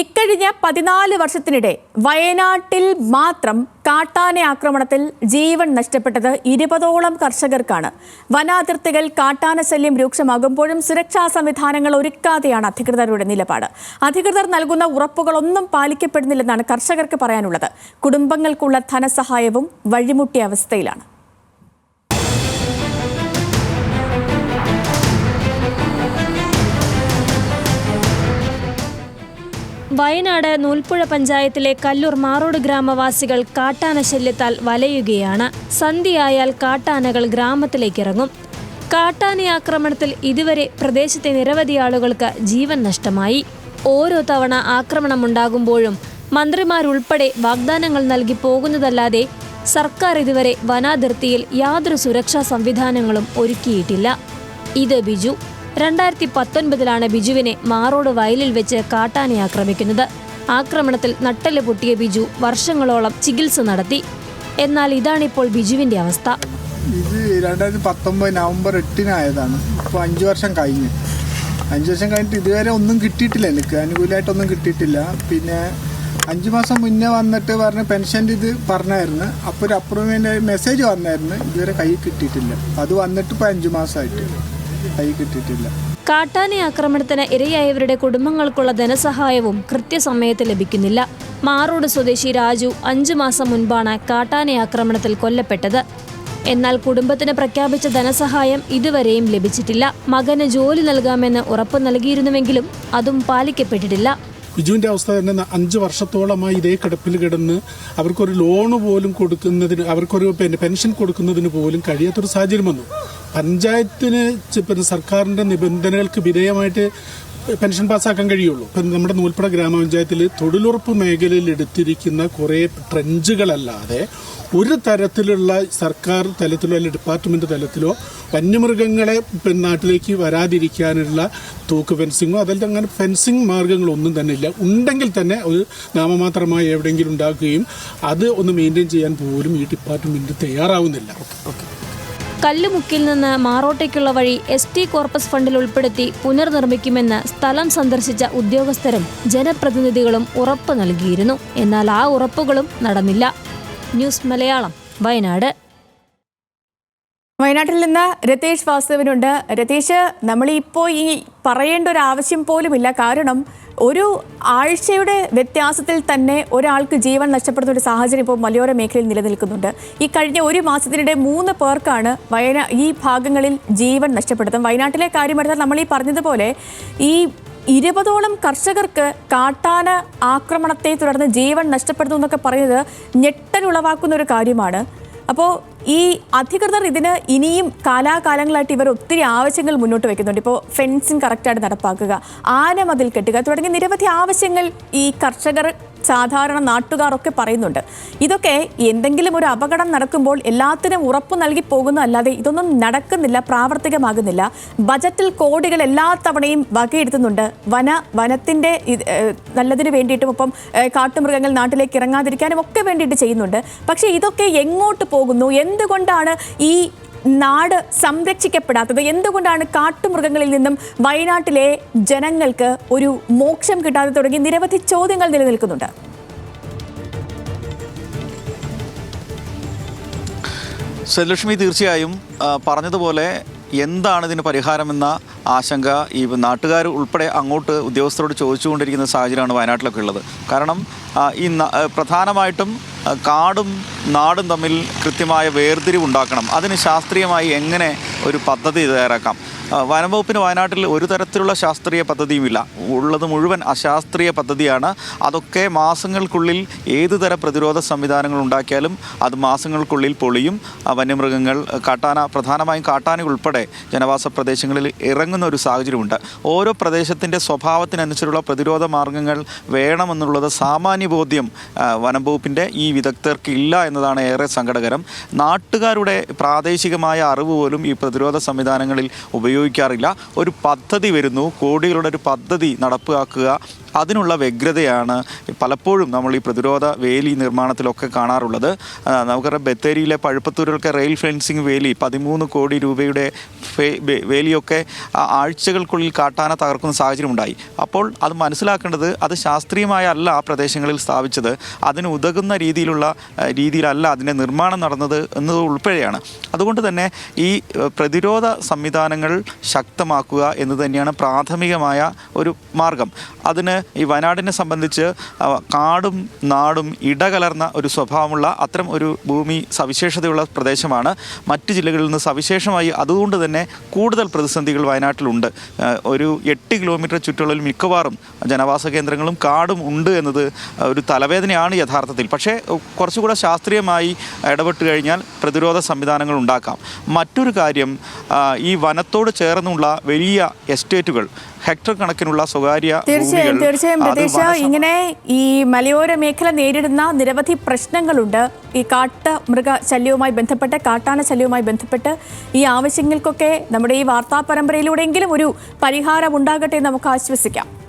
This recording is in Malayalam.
ഇക്കഴിഞ്ഞ പതിനാല് വർഷത്തിനിടെ വയനാട്ടിൽ മാത്രം കാട്ടാന ആക്രമണത്തിൽ ജീവൻ നഷ്ടപ്പെട്ടത് ഇരുപതോളം കർഷകർക്കാണ്. വനാതിർത്തികൾ കാട്ടാന ശല്യം രൂക്ഷമാകുമ്പോഴും സുരക്ഷാ സംവിധാനങ്ങൾ ഒരുക്കാതെയാണ് അധികൃതരുടെ നിലപാട്. അധികൃതർ നൽകുന്ന ഉറപ്പുകളൊന്നും പാലിക്കപ്പെടുന്നില്ലെന്നാണ് കർഷകർക്ക് പറയാനുള്ളത്. കുടുംബങ്ങൾക്കുള്ള ധനസഹായവും വഴിമുട്ടിയ അവസ്ഥയിലാണ്. വയനാട് നൂൽപ്പുഴ പഞ്ചായത്തിലെ കല്ലൂർ മാറോട് ഗ്രാമവാസികൾ കാട്ടാന ശല്യത്താൽ വലയുകയാണ്. സന്ധ്യയായാൽ കാട്ടാനകൾ ഗ്രാമത്തിലേക്ക് ഇറങ്ങും കാട്ടാന ആക്രമണത്തിൽ ഇതുവരെ പ്രദേശത്തെ നിരവധി ആളുകൾക്ക് ജീവൻ നഷ്ടമായി. ഓരോ തവണ ആക്രമണമുണ്ടാകുമ്പോഴും മന്ത്രിമാരുൾപ്പെടെ വാഗ്ദാനങ്ങൾ നൽകി പോകുന്നതല്ലാതെ സർക്കാർ ഇതുവരെ വനാതിർത്തിയിൽ യാതൊരു സുരക്ഷാ സംവിധാനങ്ങളും ഒരുക്കിയിട്ടില്ല. ഇത് ബിജു. രണ്ടായിരത്തി പത്തൊൻപതിലാണ് ബിജുവിനെ മാറോട് വയലിൽ വെച്ച് കാട്ടാനെ ആക്രമിക്കുന്നത്. ആക്രമണത്തിൽ നട്ടൽ പൊട്ടിയ ബിജു വർഷങ്ങളോളം ചികിത്സ നടത്തി. എന്നാൽ ഇതാണിപ്പോൾ ബിജുവിന്റെ അവസ്ഥ. നവംബർ എട്ടിനായതാണ് ഇപ്പോൾ അഞ്ച് വർഷം കഴിഞ്ഞ്. അഞ്ച് വർഷം കഴിഞ്ഞിട്ട് ഇതുവരെ ഒന്നും കിട്ടിയിട്ടില്ല. എനിക്ക് അനുകൂലമായിട്ടൊന്നും കിട്ടിയിട്ടില്ല. പിന്നെ അഞ്ച് മാസം മുന്നേ വന്നിട്ട് പറഞ്ഞ് പെൻഷന്റെ ഇത് പറഞ്ഞായിരുന്നു. അപ്പോൾ ഒരു അപ്രൂവ്മെന്റ് മെസ്സേജ് വന്നായിരുന്നു. ഇതുവരെ കൈ കിട്ടിയിട്ടില്ല. അത് വന്നിട്ട് ഇപ്പോൾ അഞ്ച് മാസമായിട്ട്. കിട്ടിയിട്ടില്ല. കാട്ടാന ആക്രമണത്തിന് ഇരയായവരുടെ കുടുംബങ്ങൾക്കുള്ള ധനസഹായവും കൃത്യസമയത്ത് ലഭിക്കുന്നില്ല. മാറോട് സ്വദേശി രാജു അഞ്ചു മാസം മുൻപാണ് കാട്ടാന ആക്രമണത്തിൽ കൊല്ലപ്പെട്ടത്. എന്നാൽ കുടുംബത്തിന് പ്രഖ്യാപിച്ച ധനസഹായം ഇതുവരെയും ലഭിച്ചിട്ടില്ല. മകന് ജോലി നൽകാമെന്ന് ഉറപ്പ് നൽകിയിരുന്നുവെങ്കിലും അതും പാലിക്കപ്പെട്ടിട്ടില്ല. ബിജുവിന്റെ അവസ്ഥ തന്നെ അഞ്ച് വർഷത്തോളമായി ഇതേ കിടപ്പിൽ കിടന്ന് അവർക്കൊരു ലോണ് പോലും കൊടുക്കുന്നതിന് അവർക്കൊരു പിന്നെ പെൻഷൻ കൊടുക്കുന്നതിന് പോലും കഴിയാത്തൊരു സാഹചര്യം വന്നു. പഞ്ചായത്തിന് പിന്നെ സർക്കാരിന്റെ നിബന്ധനകൾക്ക് വിധേയമായിട്ട് പെൻഷൻ പാസ്സാക്കാൻ കഴിയുള്ളൂ. ഇപ്പം നമ്മുടെ നൂൽപ്പുഴ ഗ്രാമപഞ്ചായത്തിൽ തൊഴിലുറപ്പ് മേഖലയിൽ എടുത്തിരിക്കുന്ന കുറേ ട്രെഞ്ചുകളല്ലാതെ ഒരു തരത്തിലുള്ള സർക്കാർ തലത്തിലോ അല്ലെങ്കിൽ ഡിപ്പാർട്ട്മെന്റ് തലത്തിലോ വന്യമൃഗങ്ങളെ നാട്ടിലേക്ക് വരാതിരിക്കാനുള്ള തൂക്ക് ഫെൻസിങ്ങോ അതല്ല അങ്ങനെ ഫെൻസിങ് മാർഗങ്ങളൊന്നും തന്നെ ഇല്ല. ഉണ്ടെങ്കിൽ തന്നെ ഒരു നാമമാത്രമായി എവിടെയെങ്കിലും ഉണ്ടാക്കുകയും അത് ഒന്ന് മെയിന്റെയിൻ ചെയ്യാൻ പോലും ഈ ഡിപ്പാർട്ട്മെന്റ് തയ്യാറാവുന്നില്ല. കല്ലുമുക്കിൽ നിന്ന് മാറോട്ടേക്കുള്ള വഴി എസ് ടി കോർപ്പസ് ഫണ്ടിൽ ഉൾപ്പെടുത്തി പുനർനിർമ്മിക്കുമെന്ന് സ്ഥലം സന്ദർശിച്ച ഉദ്യോഗസ്ഥരും ജനപ്രതിനിധികളും ഉറപ്പ് നൽകിയിരുന്നു. എന്നാൽ ആ ഉറപ്പുകളും നടന്നില്ല. ന്യൂസ് മലയാളം വയനാട്. വയനാട്ടിൽ നിന്ന് രതീഷ് വാസുവിനുണ്ട്. രതീഷ് നമ്മളിപ്പോൾ ഈ പറയേണ്ട ഒരു ആവശ്യം പോലുമില്ല. കാരണം ഒരു ആഴ്ചയുടെ വ്യത്യാസത്തിൽ തന്നെ ഒരാൾക്ക് ജീവൻ നഷ്ടപ്പെടുന്ന ഒരു സാഹചര്യം ഇപ്പോൾ മലയോര മേഖലയിൽ നിലനിൽക്കുന്നുണ്ട്. ഈ കഴിഞ്ഞ ഒരു മാസത്തിനിടെ മൂന്ന് പേർക്കാണ് വയനാ ഈ ഭാഗങ്ങളിൽ ജീവൻ നഷ്ടപ്പെടുന്നത്. വയനാട്ടിലെ കാര്യമെടുത്താൽ നമ്മൾ ഈ പറഞ്ഞതുപോലെ ഈ ഇരുപതോളം കർഷകർക്ക് കാട്ടാന ആക്രമണത്തെ തുടർന്ന് ജീവൻ നഷ്ടപ്പെടുന്നു എന്നൊക്കെ പറയുന്നത് ഞെട്ടലുളവാക്കുന്ന ഒരു കാര്യമാണ്. അപ്പോൾ ഈ അധികൃതർ ഇതിന് ഇനിയും കാലാകാലങ്ങളായിട്ട് ഇവർ ഒത്തിരി ആവശ്യങ്ങൾ മുന്നോട്ട് വെക്കുന്നുണ്ട്. ഇപ്പോൾ ഫെൻസിങ് കറക്റ്റായിട്ട് നടപ്പാക്കുക ആന മതിൽ കെട്ടുക തുടങ്ങിയ നിരവധി ആവശ്യങ്ങൾ ഈ കർഷകർ സാധാരണ നാട്ടുകാരൊക്കെ പറയുന്നുണ്ട്. ഇതൊക്കെ എന്തെങ്കിലും ഒരു അപകടം നടക്കുമ്പോൾ എല്ലാത്തിനും ഉറപ്പ് നൽകി പോകുന്നതല്ലാതെ ഇതൊന്നും നടക്കുന്നില്ല പ്രാവർത്തികമാകുന്നില്ല. ബജറ്റിൽ കോടികൾ എല്ലാ തവണയും വകയിരുത്തുന്നുണ്ട്. വന വനത്തിന്റെ നല്ലതിന് വേണ്ടിയിട്ടും ഒപ്പം കാട്ടുമൃഗങ്ങൾ നാട്ടിലേക്ക് ഇറങ്ങാതിരിക്കാനും ഒക്കെ വേണ്ടിയിട്ട് ചെയ്യുന്നുണ്ട്. പക്ഷേ ഇതൊക്കെ എങ്ങോട്ട് പോകുന്നു? എന്തുകൊണ്ടാണ് ഈ നാട് സംരക്ഷിക്കപ്പെടാത്തത് എന്തുകൊണ്ടാണ് കാട്ടുമൃഗങ്ങളിൽ നിന്നും വയനാട്ടിലെ ജനങ്ങൾക്ക് ഒരു മോക്ഷം കിട്ടാതെ തുടങ്ങി നിരവധി ചോദ്യങ്ങൾ നിലനിൽക്കുന്നുണ്ട്? ശ്രീലക്ഷ്മി തീർച്ചയായും പറഞ്ഞതുപോലെ എന്താണ് ഇതിന് പരിഹാരമെന്ന ആശങ്ക ഈ നാട്ടുകാർ ഉൾപ്പെടെ അങ്ങോട്ട് ഉദ്യോഗസ്ഥരോട് ചോദിച്ചുകൊണ്ടിരിക്കുന്ന സാഹചര്യമാണ് വയനാട്ടിലൊക്കെ ഉള്ളത്. കാരണം ഈ പ്രധാനമായിട്ടും കാടും നാടും തമ്മിൽ കൃത്യമായ വേർതിരിവുണ്ടാക്കണം. അതിന് ശാസ്ത്രീയമായി എങ്ങനെ ഒരു പദ്ധതി തയ്യാറാക്കാം? വനംവകുപ്പിന് വയനാട്ടിൽ ഒരു തരത്തിലുള്ള ശാസ്ത്രീയ പദ്ധതിയുമില്ല. ഉള്ളത് മുഴുവൻ അശാസ്ത്രീയ പദ്ധതിയാണ്. അതൊക്കെ മാസങ്ങൾക്കുള്ളിൽ ഏത് തര പ്രതിരോധ സംവിധാനങ്ങൾ ഉണ്ടാക്കിയാലും അത് മാസങ്ങൾക്കുള്ളിൽ പൊളിയും. വന്യമൃഗങ്ങൾ കാട്ടാന പ്രധാനമായും കാട്ടാന ഉൾപ്പെടെ ജനവാസ പ്രദേശങ്ങളിൽ ഇറങ്ങുന്ന ഒരു സാഹചര്യമുണ്ട്. ഓരോ പ്രദേശത്തിന്റെ സ്വഭാവത്തിനനുസരിച്ചുള്ള പ്രതിരോധ മാർഗങ്ങൾ വേണമെന്നുള്ളത് സാമാന്യ ബോധ്യം ആ, വനം വകുപ്പിന്റെ ഈ വിദഗ്ധർക്ക് ഇല്ല എന്നതാണ് ഏറെ സങ്കടകരം. നാട്ടുകാരുടെ പ്രാദേശികമായ അറിവ് പോലും ഈ പ്രതിരോധ സംവിധാനങ്ങളിൽ ഉപയോഗിക്കാറില്ല. ഒരു പദ്ധതി വരുന്നു. കോടികളുടെ ഒരു പദ്ധതി നടപ്പാക്കുക അതിനുള്ള വ്യഗ്രതയാണ് പലപ്പോഴും നമ്മൾ ഈ പ്രതിരോധ വേലി നിർമ്മാണത്തിലൊക്കെ കാണാറുള്ളത്. നമുക്കറിയാം ബത്തേരിയിലെ പഴുപ്പത്തൂരിലൊക്കെ റെയിൽ ഫെൻസിങ് വേലി പതിമൂന്ന് കോടി രൂപയുടെ വേലിയൊക്കെ ആഴ്ചകൾക്കുള്ളിൽ കാട്ടാന തകർക്കുന്ന സാഹചര്യം ഉണ്ടായി. അപ്പോൾ അത് മനസ്സിലാക്കേണ്ടത് അത് ശാസ്ത്രീയമായ അല്ല ആ പ്രദേശങ്ങളിൽ സ്ഥാപിച്ചത്. അതിന് ഉതകുന്ന രീതിയിലുള്ള രീതിയിലല്ല അതിന്റെ നിർമ്മാണം നടന്നത് എന്നത് ഉൾപ്പെടെയാണ്. അതുകൊണ്ട് തന്നെ ഈ പ്രതിരോധ സംവിധാനങ്ങൾ ശക്തമാക്കുക എന്ന് തന്നെയാണ് പ്രാഥമികമായ ഒരു മാർഗം. അതിന് ഈ വയനാടിനെ സംബന്ധിച്ച് കാടും നാടും ഇടകലർന്ന ഒരു സ്വഭാവമുള്ള അത്തരം ഒരു ഭൂമി സവിശേഷതയുള്ള പ്രദേശമാണ്. മറ്റ് ജില്ലകളിൽ നിന്ന് സവിശേഷമായി അതുകൊണ്ട് തന്നെ കൂടുതൽ പ്രതിസന്ധികൾ വയനാട്ടിലുണ്ട്. ഒരു എട്ട് കിലോമീറ്റർ ചുറ്റളവിൽ മിക്കവാറും ജനവാസ കേന്ദ്രങ്ങളും കാടും ഉണ്ട് എന്നത് ഒരു തലവേദനയാണ് യഥാർത്ഥത്തിൽ. പക്ഷേ കുറച്ചുകൂടെ ശാസ്ത്രീയമായി ഇടപെട്ട് കഴിഞ്ഞാൽ പ്രതിരോധ സംവിധാനങ്ങൾ ഉണ്ടാക്കാം. മറ്റൊരു കാര്യം ഈ വനത്തോട് ചേർന്നുള്ള വലിയ എസ്റ്റേറ്റുകൾ ഹെക്ടർ കണക്കിനുള്ള സ്വകാര്യ തീർച്ചയായും തീർച്ചയായും പ്രതീക്ഷ. ഇങ്ങനെ ഈ മലയോര മേഖല നേരിടുന്ന നിരവധി പ്രശ്നങ്ങളുണ്ട്. ഈ കാട്ട മൃഗ ശല്യവുമായി ബന്ധപ്പെട്ട് കാട്ടാന ശല്യവുമായി ബന്ധപ്പെട്ട് ഈ ആവശ്യങ്ങൾക്കൊക്കെ നമ്മുടെ ഈ വാർത്താ പരമ്പരയിലൂടെയെങ്കിലും ഒരു പരിഹാരം ഉണ്ടാകട്ടെ എന്ന് നമുക്ക് ആശ്വസിക്കാം.